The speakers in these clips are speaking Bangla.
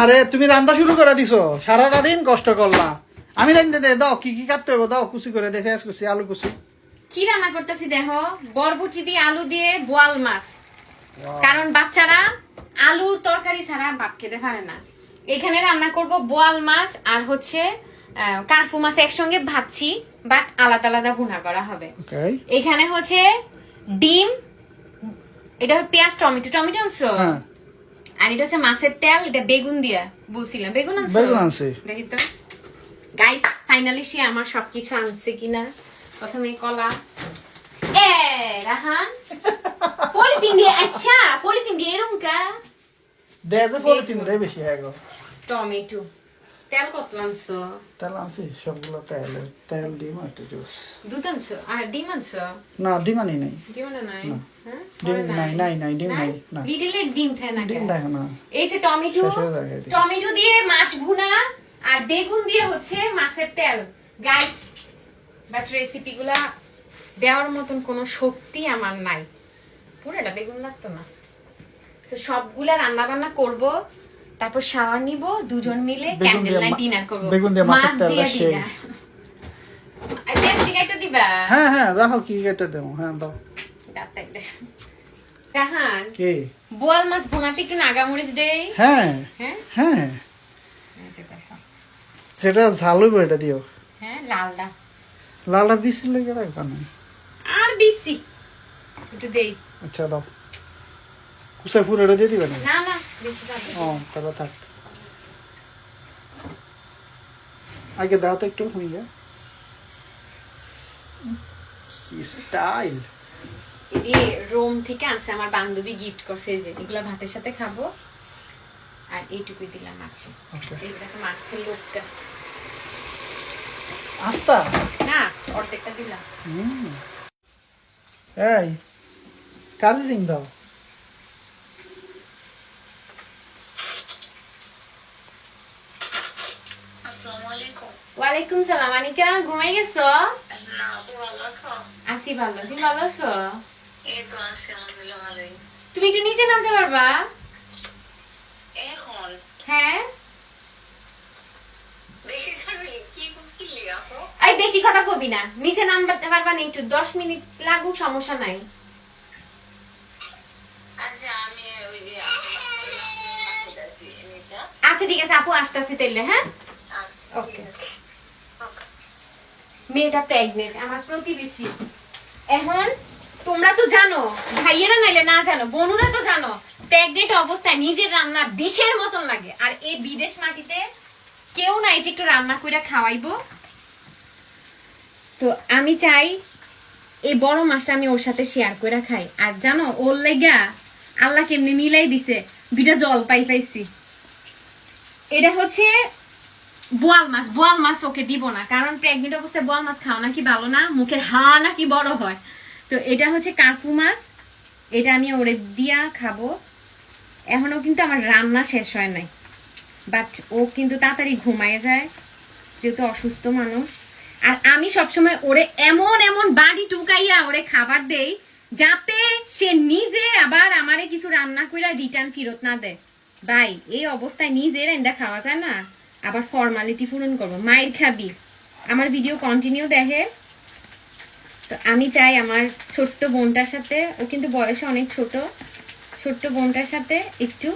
আরে তুমি রান্না শুরু করে দিছো। সারাটা দিন কষ্ট করলা। আমি রান্ধতে দে দাও কি কি কাটতে হবে? দাও কুচি করে দেখে আস কুচি আলু কুচি। কি রান্না করতেছি দেখো? বরবটি দিয়ে আলু দিয়ে বোয়াল মাছ। কারণ বাচ্চারা আলুর তরকারি ছাড়া ভাত খেতে পারে না। এখানে রান্না করব বোয়াল মাছ আর হচ্ছে কার্ফু মাছ একসঙ্গে ভাজছি বাট আলাদা আলাদা ভুনা করা হবে। এখানে হচ্ছে ডিম এটা হচ্ছে পেঁয়াজ টমেটো টমেটো আর এটা হচ্ছে মাছের তেল এটা বেগুন দিয়া বলছিলাম। বেগুন আনছো? বেগুন আনছি। দেখি তো। গাইস ফাইনালি সে আমার সবকিছু আনছে কিনা। প্রথমে কলা। এ রাহান। পলিথিন দিয়ে আচ্ছা পলিথিন দিয়ে এরকম কা? দে যে পলিথিন রে বেশি হ্যাঁ গো টমেটো। তেল কত আনছো? তেল আনছি সবগুলো তেল তেল ডিম আর একটা জুস। দুধ আনছো? আর ডিম আনছো? না ডিম আনি নাই। ডিম আনা নাই হ্যাঁ? ডিম নাই, নাই, নাই, ডিম নাই, না। লিটলের ডিম খায় না ডিম? দেখো না। এই যে টমেটো হয়ে। টমেটো দিয়ে মাছ ভুনা আর বেগুন দিয়ে হচ্ছে মাছের তেল। গাইস বাট রেসিপি গুলা দেওয়ার মতন কোনো শক্তি আমার নাই। পুরোটা বেগুন লাগতো না। তো সবগুলা রান্না বান্না করব। তারপর শাওয়ার নিব দুজন মিলে ক্যান্ডেল লাইট ডিনার করব। বেগুন দিয়ে মাছের তেল সেই। একটা দিবা? হ্যাঁ হ্যাঁ দেখো কি কেটে দেবো। হ্যাঁ দাও। দাও রাহান কি? বোয়াল মাছ ভুনাতে একটু নাগামরিচ দেই। হ্যাঁ। হ্যাঁ? হ্যাঁ। এই যে দেখো। যেটা ঝাল এটা দিও। হ্যাঁ বেশি লেগে রাখবা না আর বেশি একটু দেই। আচ্ছা দাও। কুসা দিয়ে দিবে না না ও তাহলে থাক। আগে দাও তো একটু হয়ে যায় কি স্টাইল এই রোম থেকে আনছে আমার বান্ধবী গিফট করছে যে এগুলা ভাতের সাথে খাব। আর এইটুকুই দিলাম আছে। এই দেখো মাছের লোকটা আস্তা? না অর্ধেকটা দিলাম। হুম। এই কারে রিং দাও? ওয়ালাইকুম সালাম আনিকা ঘুমাই গেছো? আসি ভালো। তুমি ভালো আছো? তুমি একটু নিচে নামতে পারবা? হ্যাঁ। বেশি এই কথা কবি না। নিচে নামতে পারবা না একটু দশ মিনিট লাগুক সমস্যা নাই। আচ্ছা আমি ওই যে আচ্ছা ঠিক আছে আপু আসতেছি তাইলে হ্যাঁ? Okay. মেয়েটা প্রেগনেন্ট আমার প্রতিবেশী। এখন তোমরা তো জানো, ভাইয়েরা নাইলে না জানো তো জানো প্রেগনেন্ট অবস্থায় নিজের রান্না বিষের মতন লাগে। আর এই বিদেশ মাটিতে কেউ নাই যে একটু রান্না করে খাওয়াইবো। তো আমি চাই এই বড় মাছটা আমি ওর সাথে শেয়ার করে খাই। আর জানো, ওর লেগা আল্লাহ কেমনি মিলাই দিছে, দুইটা জল পাই পাইছি। এটা হচ্ছে বোয়াল মাছ বোয়াল মাছ ওকে দিব না। কারণ প্রেগনেন্ট অবস্থায় বোয়াল মাছ খাওয়া নাকি ভালো না? মুখের হা নাকি বড় হয়। তো এটা হচ্ছে কার্পু মাছ। এটা আমি ওরে দিয়া খাব। এখনও কিন্তু আমার রান্না শেষ হয় নাই। বাট ও কিন্তু তাড়াতাড়ি ঘুমায় যায়, যেহেতু অসুস্থ মানুষ। আর আমি সবসময় ওরে এমন এমন বাড়ি টুকাইয়া ওরে খাবার দেই, যাতে সে নিজে আবার আমারে কিছু রান্না কইরা রিটার্ন ফেরত না দেয়। ভাই, এই অবস্থায় নিজের এন্দা খাওয়া যায় না। আবার ফর্মালিটি পূরণ করব। মায়ের খাবি। আমার ভিডিও কন্টিনিউ দেখে। তো আমি চাই আমার ছোট্ট বোনটার সাথে ও কিন্তু বয়সে অনেক ছোট ছোট্ট বোনটার সাথে একটু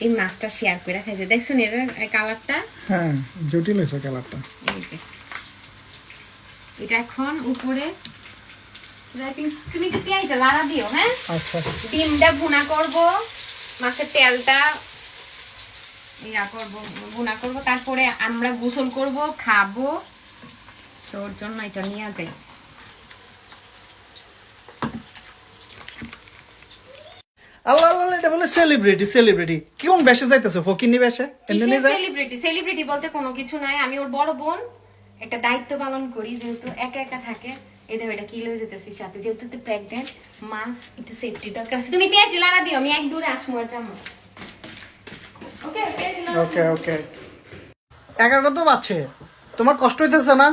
এই মাছটা শেয়ার করে খাইছে। দেখছেন এর কালারটা হ্যাঁ জটিল হয়েছে কালারটা এই যে। এটা এখন উপরে তুমি- তুমি একটু পেঁয়াজ লাড়া দিও হ্যাঁ? আচ্ছা। ডিমটা ভুনা করব। মাছের তেলটা ইয়া করব ভুনা করব তারপরে আমরা গোসল করব খাব। জন্য এটা নিয়ে যাই। আল্লাহ আল্লাহ এটা বলে সেলিব্রিটি সেলিব্রিটি কোন বেশে যাইতেছে? ফকিনি বেশে? এমনি যায় সেলিব্রিটি সেলিব্রিটি বলতে কোনো কিছু নাই। আমি ওর বড় বোন একটা দায়িত্ব পালন করি যেহেতু একা একা থাকে। এই দেখো এটা কি লয়ে যেতেছি সাথে? যেহেতু তুই প্রেগনেন্ট মাস একটু সেফটি দরকার আছে। তুমি পেঁয়াজ লাড়া দিও আমি এক দূরে আসব আর যাব। ওকে পেঁয়াজ লাড়া ওকে ওকে এগারোটা তো বাজছে। তোমার কষ্ট হইতেছে না?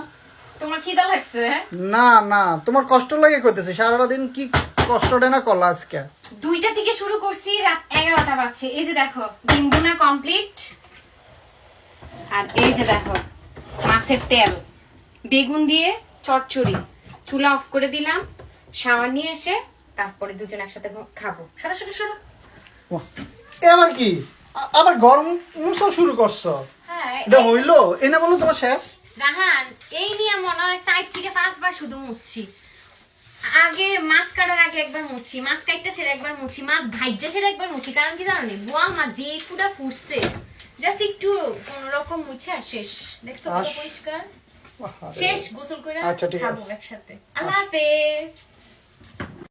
তোমার খিদা লাগছে হ্যাঁ? না না তোমার কষ্ট লাগে কইতেছে। সারাটা দিন কি কষ্টটা না করলা আজকে? দুইটা থেকে শুরু করছি রাত এগারোটা বাজছে। এই যে দেখো ডিম ভুনা কমপ্লিট আর এই যে দেখো মাছের তেল। বেগুন দিয়ে চচ্চড়ি। চুলা অফ করে দিলাম শাওয়ার নিয়ে এসে তারপরে দুজন একসাথে খাব। সরো সরো সরো। এ আবার কি? আবার গরম মুসো শুরু করছ? হ্যাঁ এটা হইল? এনে বলো তোমার শেষ? রাহান এই নিয়ে মনে হয় চার থেকে পাঁচবার শুধু মুছছি। আগে মাছ কাটার আগে একবার মুছি মাছ কাটতে সেরে একবার মুছি মাছ ভাইজা সেরে একবার মুছি কারণ কি জানো নি? বোয়া মাছ যে কুটা ফুটছে জাস্ট একটু কোন রকম মুছে আর শেষ। দেখছ কত পরিষ্কার? শেষ গোসল করে আচ্ছা, খাব একসাথে। আল্লাহ হাফেজ।